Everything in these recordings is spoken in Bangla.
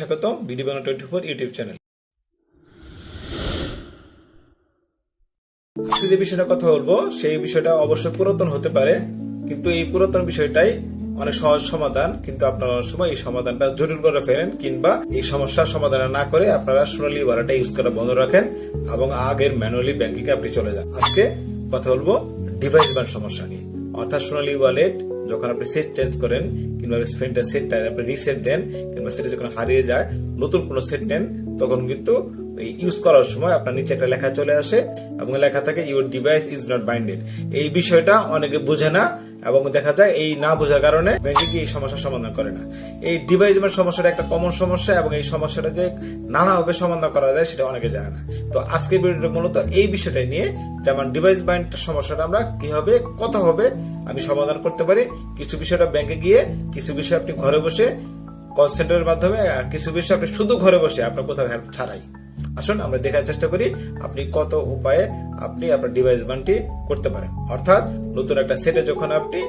স্বাগতম BD Bangla twenty four YouTube channel. আজকে যে বিষয়টা কথা বলব, সেই বিষয়টা অবশ্যই পুরাতন হতে পারে, কিন্তু এই পুরাতন বিষয়টাই অনেক সহজ সমাধান, কিন্তু আপনারা সময় এই সমাধানটা জটিল করে ফেলেন, কিংবা এই সমস্যার সমাধান না করে আপনারা সোনালী ওয়ালেটটা ইউজ করা বন্ধ রাখেন এবং আগের ম্যানুয়ালি ব্যাংকিং আপনি চলে যান। আজকে কথা বলব ডিভাইস বান সমস্যা নিয়ে। অর্থাৎ সোনালী ওয়ালেট যখন আপনি সেট চেঞ্জ করেন, কিংবা ফ্রেন্ডের সেটটা আপনি রিসেট দেন, কিংবা সেটা যখন হারিয়ে যায়, নতুন কোনো সেট নেন, তখন কিন্তু ইউজ করার সময় আপনার নিচে একটা লেখা চলে আসে এবং লেখা থাকে your device is not binded এই বিষয়টা অনেকে বোঝে না এবং দেখা যায় এই না বোঝার কারণে ব্যাংকিং এই সমস্যার সমাধান করে না। এই ডিভাইস সমস্যাটা একটা কমন সমস্যা এবং এই সমস্যাটা যে নানাভাবে সমাধান করা যায় সেটা অনেকে জানে না। তো আজকে ভিডিওটা মূলত এই বিষয়টা নিয়ে যেমন ডিভাইস বাইন্ড সমস্যাটা আমরা কীভাবে কত হবে, আমি সমাধান করতে পারি। কিছু বিষয়টা ব্যাংকে গিয়ে, কিছু বিষয় আপনি ঘরে বসে কল সেন্টারের মাধ্যমে কিছু বিষয় আপনি শুধু ঘরে বসে আপনার কোথাও হেল্প ছাড়াই। আসুন, আমরা দেখার চেষ্টা করি আপনি কত উপায়ে আপনি আপনার ডিভাইস বানটি করতে পারেন। অর্থাৎ নতুন একটা সেটে যখন আপনি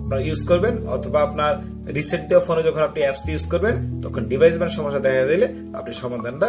আপনার ইউজ করবেন অথবা আপনার রিসেট দেওয়া ফোনে যখন আপনি অ্যাপসটি ইউজ করবেন, তখন ডিভাইস বান সমস্যা দেখা দিলে আপনি সমাধানটা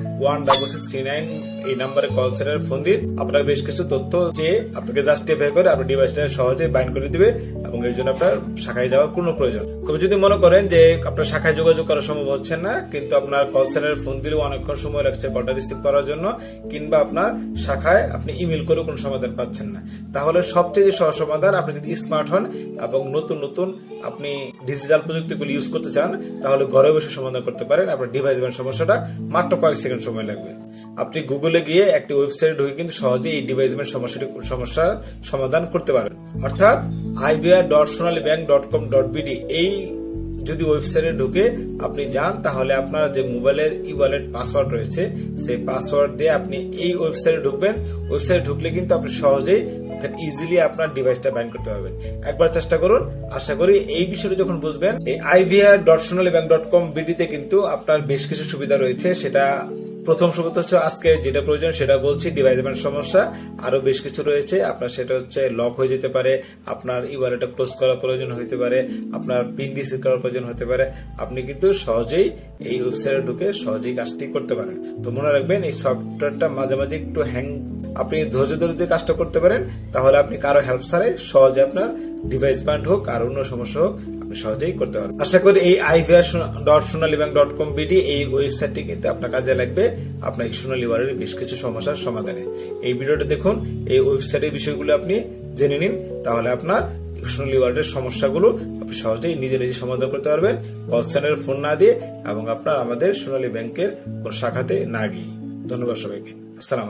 One double six three nine এই নাম্বারে কল সেন্টারে ফোন দিন। আপনার বেশ কিছু তথ্য যে আপনাকে জাস্ট জাস্টিফাই করে আপনার ডিভাইসটা সহজে বাইন্ড করে দিবে এবং এর জন্য আপনার শাখায় যাওয়ার কোনো প্রয়োজন। তবে যদি মনে করেন যে আপনার শাখায় যোগাযোগ করা সম্ভব হচ্ছে না, কিন্তু আপনার কল সেন্টারে ফোন দিলেও অনেকক্ষণ সময় লাগছে কলটা রিসিভ করার জন্য, কিংবা আপনার শাখায় আপনি ইমেল করেও কোনো সমাধান পাচ্ছেন না। তাহলে সবচেয়ে সহজ সমাধান, আপনি যদি স্মার্ট হন এবং নতুন নতুন আপনি ডিজিটাল প্রযুক্তিগুলি ইউজ করতে চান, তাহলে ঘরে বসে সমাধান করতে পারেন। আপনার ডিভাইস ব্যান্ড সমস্যাটা মাত্র কয়েক সেকেন্ড সময় লাগবে। আপনি গুগলে গিয়ে একটি ওয়েবসাইট ঢুকে কিন্তু সহজে এই ডিভাইস ব্যান্ড সমস্যাটি, সমস্যার সমাধান করতে পারেন। অর্থাৎ IBR dot Sonali bank dot com dot BD এই যদি ওয়েবসাইটে ঢুকে আপনি যান, তাহলে আপনার যে মোবাইলের ই ওয়ালেট পাসওয়ার্ড রয়েছে, সেই পাসওয়ার্ড দিয়ে আপনি এই ওয়েবসাইটে ঢুকবেন। ওয়েবসাইটে ঢুকলে কিন্তু আপনি সহজেই ইজিলি আপনার ডিভাইসটা ব্যান করতে পারবেন। একবার চেষ্টা করুন, আশা করি এই বিষয়টা যখন বুঝবেন, এই IVR dot Sonali bank dot com বিডিতে কিন্তু আপনার বেশ কিছু সুবিধা রয়েছে, সেটা প্রথম সুবিধা হচ্ছে আজকে যেটা প্রয়োজন সেটা বলছি ডিভাইস ব্যান্ড সমস্যা, আরও বেশ কিছু রয়েছে। আপনার সেটা হচ্ছে লক হয়ে যেতে পারে, আপনার ইওয়ালেটটা ক্লোজ করার প্রয়োজন হতে পারে, আপনার পিন রিসিভ করার প্রয়োজন হতে পারে। আপনি কিন্তু সহজেই এই ওয়েবসাইটে ঢুকে সহজেই কাজটি করতে পারেন। তো মনে রাখবেন, এই সফটওয়্যারটা মাঝে মাঝে একটু হ্যাং আপনি ধৈর্য ধরে যদি কাজটা করতে পারেন, তাহলে আপনি কারও হেল্প ছাড়াই সহজে আপনার ডিভাইস ব্যান্ড হোক আর অন্য সমস্যা হোক আপনি সহজেই করতে পারবেন। আশা করি এই IVR dot Sonali bank dot com BD এই ওয়েবসাইটটি কিন্তু আপনার কাজে লাগবে। আপনার সোনালী ওয়ারের বেশ কিছু সমস্যার সমাধানে। এই ভিডিওটা দেখুন, এই ওয়েবসাইটের বিষয়গুলো আপনি জেনে নিন, তাহলে আপনার সোনালী ওয়ার্ডের সমস্যাগুলো আপনি সহজেই নিজে নিজে সমাধান করতে পারবেন। কল সেন্টারের ফোন না দিয়ে এবং আপনার আমাদের সোনালী ব্যাংকের কোন শাখাতে না গিয়ে। ধন্যবাদ সবাইকে। আসসালাম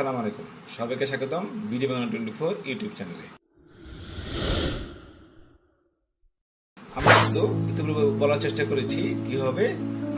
আসসালামু আলাইকুম। সবাইকে স্বাগতম BD Bangla twenty four YouTube চ্যানেলে। আমরা কিন্তু ইতিপূর্বে বলার চেষ্টা করেছি কীভাবে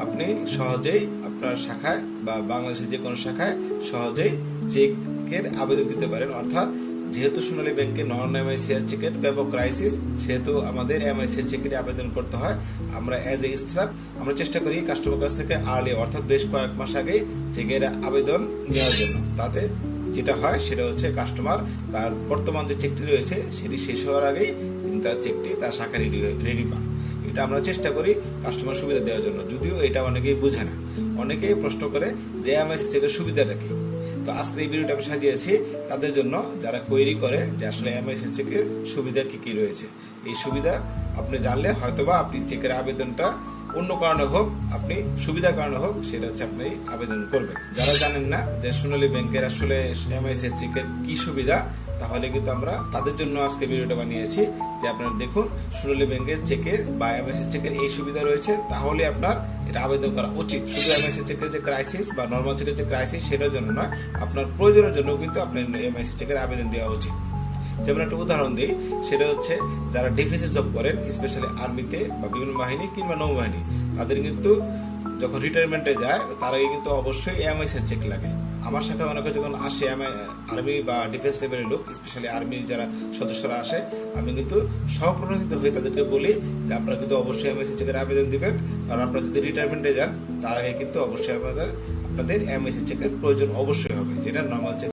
আপনি সহজেই আপনার শাখায় বা বাংলাদেশের যে কোনো শাখায় সহজেই চেকের আবেদন দিতে পারেন। অর্থাৎ যেহেতু সোনালী ব্যাংকে নন এমআইসিআর চেকের ব্যাপক ক্রাইসিস সেহেতু আমাদের এমআইসিআর চেকের আবেদন করতে হয়। আমরা অ্যাজ এ স্টাফ আমরা চেষ্টা করি কাস্টমার কাছ থেকে আর্লি অর্থাৎ বেশ কয়েক মাস আগে চেকের আবেদন নেওয়ার জন্য। তাতে যেটা হয়, সেটা হচ্ছে কাস্টমার তার বর্তমান যে চেকটি রয়েছে, সেটি শেষ হওয়ার আগেই তিনি তার চেকটি তার শাখা রেডি রেডি পান। এটা আমরা চেষ্টা করি কাস্টমার সুবিধা দেওয়ার জন্য। যদিও এটা অনেকেই বোঝে না। অনেকেই প্রশ্ন করে যে এমআইসি চেকের সুবিধাটা কি? তো আজকে এই ভিডিওটা আমি সাজিয়েছি তাদের জন্য যারা কোয়েরি করে যে আসলে এমআইসি চেকের সুবিধা কী কী রয়েছে। এই সুবিধা আপনি জানলে হয়তোবা আপনি চেকের আবেদনটা অন্য কারণে হোক, আপনি সুবিধা কারণে হোক, সেটা হচ্ছে আপনি আবেদন করবেন। যারা জানেন না যে সোনালী ব্যাংকের আসলে এমআইসি চেকের কী সুবিধা তাহলে কিন্তু আমরা তাদের জন্য আজকে ভিডিওটা বানিয়েছি যে আপনারা দেখুন সোনালী ব্যাংকের চেকের বা এমআইএস চেকের এই সুবিধা রয়েছে। তাহলে আপনার এটা আবেদন করা উচিত। শুধু এমআইএস চেকের যে ক্রাইসিস বা নর্মাল চেকের যে ক্রাইসিস সেটার জন্য নয়, আপনার প্রয়োজনের জন্য কিন্তু আপনার এমআইএস চেকের আবেদন দেওয়া উচিত। যেমন একটা উদাহরণ দিই, সেটা হচ্ছে যারা ডিফেন্সে জব করেন স্পেশালি আর্মিতে বা বিভিন্ন বাহিনী কিংবা নৌবাহিনী, তাদের কিন্তু যখন রিটায়ারমেন্টে যায়, তার আগে কিন্তু অবশ্যই এমআইএস এর চেক লাগে। আমার সাথে অনেকে যখন আসে, আমি আর্মি বা ডিফেন্স লেভেলের লোক স্পেশালি আর্মির যারা সদস্যরা আসে, আমি কিন্তু সহপ্রণোদিত হয়ে তাদেরকে বলি যে আপনারা কিন্তু অবশ্যই এমআইএস চেকের আবেদন দেবেন। কারণ আপনারা যদি রিটায়ারমেন্টে যান, তার আগে কিন্তু অবশ্যই আপনাদের আপনাদের এমআইএস চেকের প্রয়োজন অবশ্যই হবে, যেটা নর্মাল চেক